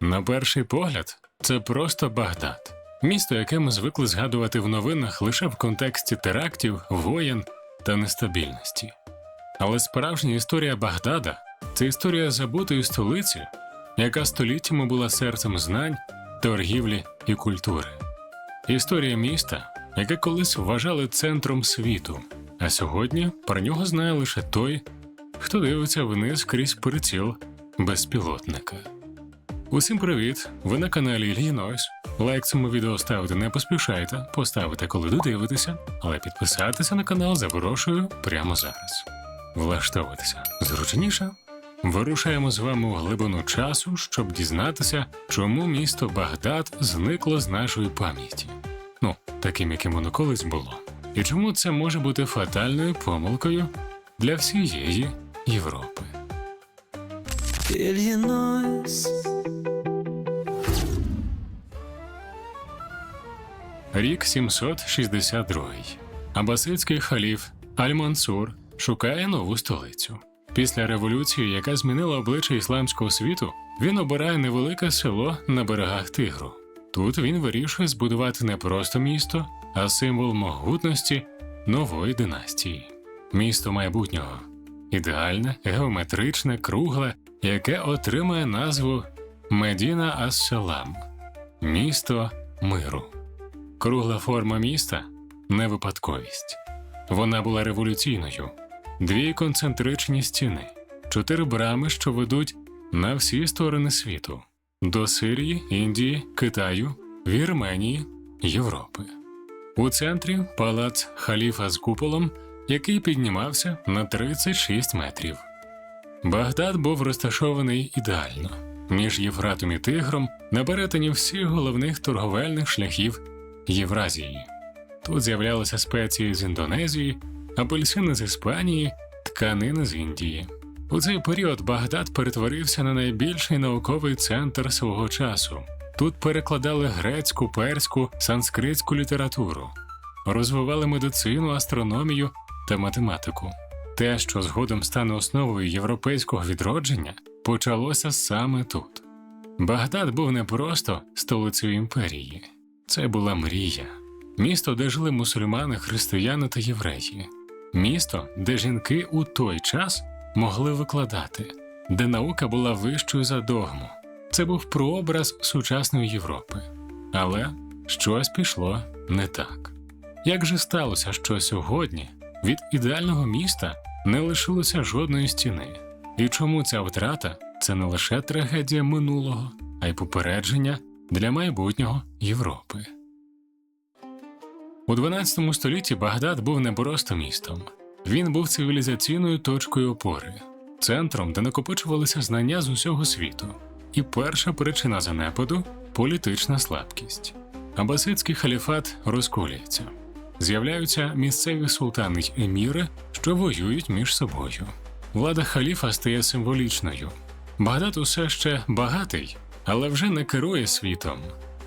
На перший погляд, це просто Багдад, місто, яке ми звикли згадувати в новинах лише в контексті терактів, воєн та нестабільності. Але справжня історія Багдада це історія забутої столиці, яка століттями була серцем знань, торгівлі і культури. Історія міста, яке колись вважали центром світу, а сьогодні про нього знає лише той, хто дивиться вниз крізь приціл безпілотника. Усім привіт! Ви на каналі Ільї Нойс. Лайк цьому відео ставити не поспішайте, поставити, коли додивитеся, але підписатися на канал запрошую прямо зараз. Влаштовуватися зручніше. Вирушаємо з вами у глибину часу, щоб дізнатися, чому місто Багдад зникло з нашої пам'яті. Ну, таким, яким воно колись було. І чому це може бути фатальною помилкою для всієї Європи. Иллинойс, Рік 762. Абасидський халіф Аль-Мансур шукає нову столицю. Після революції, яка змінила обличчя ісламського світу, він обирає невелике село на берегах Тигру. Тут він вирішує збудувати не просто місто, а символ могутності нової династії. Місто майбутнього ідеальне, геометричне, кругле, яке отримає назву Медіна Ас-Салам місто миру. Кругла форма міста не випадковість. Вона була революційною. Дві концентричні стіни, чотири брами, що ведуть на всі сторони світу до Сирії, Індії, Китаю, Вірменії, Європи. У центрі палац халіфа з куполом, який піднімався на 36 метрів. Багдад був розташований ідеально між Євфратом і Тигром на перетині всіх головних торговельних шляхів Євразії. Тут з'являлися спеції з Індонезії, апельсини з Іспанії, тканини з Індії. У цей період Багдад перетворився на найбільший науковий центр свого часу. Тут перекладали грецьку, перську, санскритську літературу, розвивали медицину, астрономію та математику. Те, що згодом стане основою європейського відродження, почалося саме тут. Багдад був не просто столицею імперії, це була мрія. Місто, де жили мусульмани, християни та євреї. Місто, де жінки у той час могли викладати, де наука була вищою за догму. Це був прообраз сучасної Європи. Але щось пішло не так. Як же сталося, що сьогодні від ідеального міста не лишилося жодної стіни? І чому ця втрата це не лише трагедія минулого, а й попередження для майбутнього Європи? У 12 столітті Багдад був не просто містом. Він був цивілізаційною точкою опори, центром, де накопичувалися знання з усього світу. І перша причина занепаду політична слабкість. Абасидський халіфат розколюється. З'являються місцеві султани й еміри, що воюють між собою. Влада халіфа стає символічною. Багдад усе ще багатий, але вже не керує світом.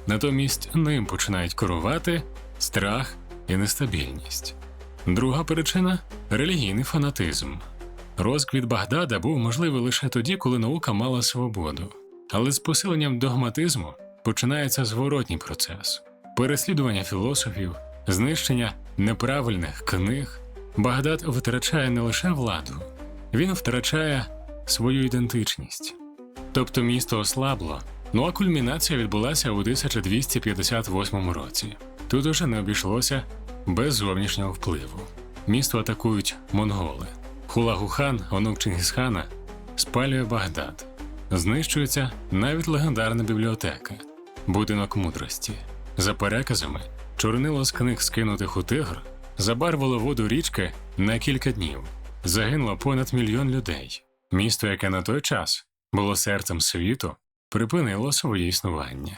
Натомість ним починають керувати страх і нестабільність. Друга причина релігійний фанатизм. Розквіт Багдада був можливий лише тоді, коли наука мала свободу. Але з посиленням догматизму починається зворотній процес переслідування філософів, знищення неправильних книг. Багдад втрачає не лише владу, він втрачає свою ідентичність. Тобто місто ослабло, ну а кульмінація відбулася у 1258 році. Тут уже не обійшлося без зовнішнього впливу. Місто атакують монголи. Хулагухан, онук Чингісхана, спалює Багдад. Знищується навіть легендарна бібліотека, будинок мудрості. За переказами, чорнило з книг, скинутих у тигр, забарвило воду річки на кілька днів. Загинуло понад мільйон людей. Місто, яке на той час було серцем світу, припинило своє існування.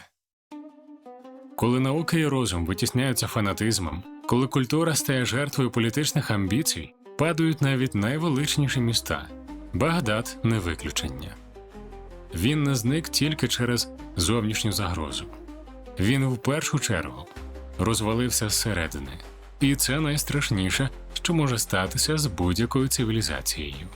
Коли наука і розум витісняються фанатизмом, коли культура стає жертвою політичних амбіцій, падають навіть найвеличніші міста. Багдад не виключення. Він не зник тільки через зовнішню загрозу. Він в першу чергу розвалився зсередини. І це найстрашніше, що може статися з будь-якою цивілізацією.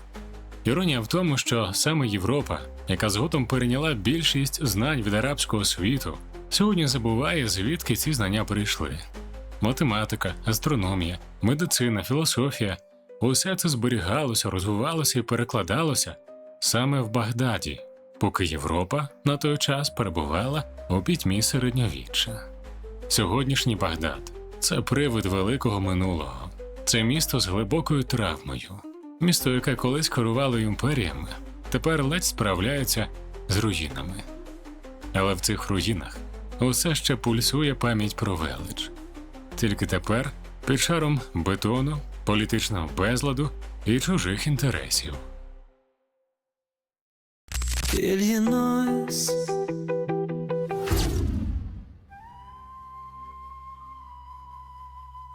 Іронія в тому, що саме Європа яка згодом перейняла більшість знань від арабського світу, сьогодні забуває, звідки ці знання прийшли. Математика, астрономія, медицина, філософія усе це зберігалося, розвивалося і перекладалося саме в Багдаді, поки Європа на той час перебувала у пітьмі середньовіччя. Сьогоднішній Багдад це привид великого минулого. Це місто з глибокою травмою, місто, яке колись керувало імперіями, тепер ледь справляється з руїнами. Але в цих руїнах усе ще пульсує пам'ять про велич. Тільки тепер під шаром бетону, політичного безладу і чужих інтересів. Иллинойс.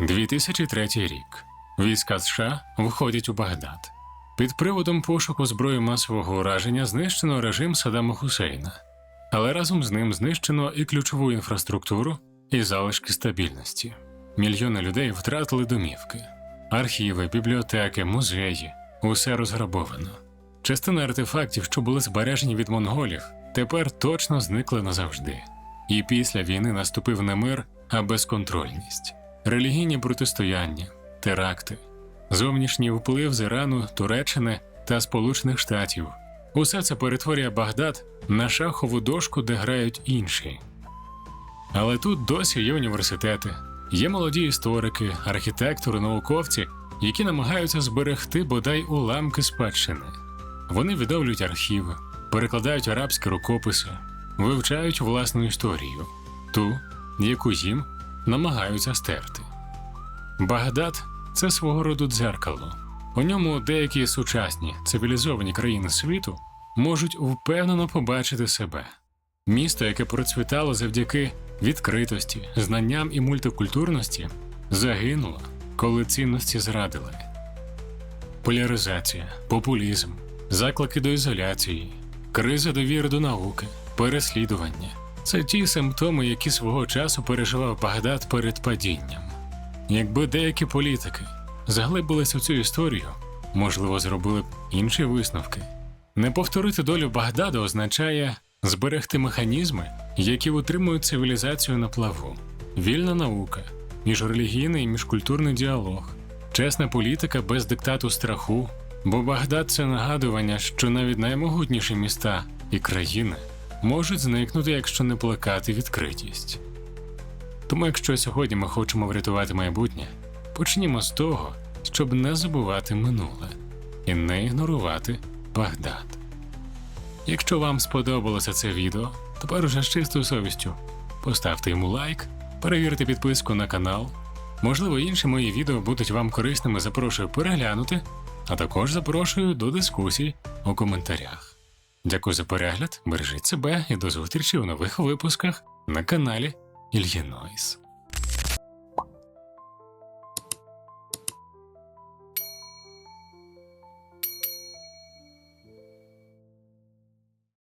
– 2003 рік. Війська США входять у Багдад. Під приводом пошуку зброї масового ураження знищено режим Саддама Хусейна, але разом з ним знищено і ключову інфраструктуру, і залишки стабільності. Мільйони людей втратили домівки, архіви, бібліотеки, музеї усе розграбовано. Частина артефактів, що були збережені від монголів, тепер точно зникли назавжди. І після війни наступив не мир, а безконтрольність, релігійні протистояння, теракти, зовнішній вплив з Ірану, Туреччини та Сполучених Штатів. Усе це перетворює Багдад на шахову дошку, де грають інші. Але тут досі є університети, є молоді історики, архітектори, науковці, які намагаються зберегти бодай уламки спадщини. Вони відновлюють архіви, перекладають арабські рукописи, вивчають власну історію, ту, яку їм намагаються стерти. Багдад це свого роду дзеркало. У ньому деякі сучасні цивілізовані країни світу можуть впевнено побачити себе. Місто, яке процвітало завдяки відкритості, знанням і мультикультурності, загинуло, коли цінності зрадили. Поляризація, популізм, заклики до ізоляції, криза довіри до науки, переслідування це ті симптоми, які свого часу переживав Багдад перед падінням. Якби деякі політики заглибились у цю історію, можливо, зробили б інші висновки. Не повторити долю Багдаду означає зберегти механізми, які утримують цивілізацію на плаву, вільна наука, міжрелігійний і міжкультурний діалог, чесна політика без диктату страху, бо Багдад це нагадування, що навіть наймогутніші міста і країни можуть зникнути, якщо не плекати відкритість. Тому, якщо сьогодні ми хочемо врятувати майбутнє, почнімо з того, щоб не забувати минуле і не ігнорувати Багдад. Якщо вам сподобалося це відео, тепер уже з чистою совістю поставте йому лайк, перевірте підписку на канал. Можливо, інші мої відео будуть вам корисними, запрошую переглянути, а також запрошую до дискусій у коментарях. Дякую за перегляд, бережіть себе і до зустрічі у нових випусках на каналі Ільїнойс.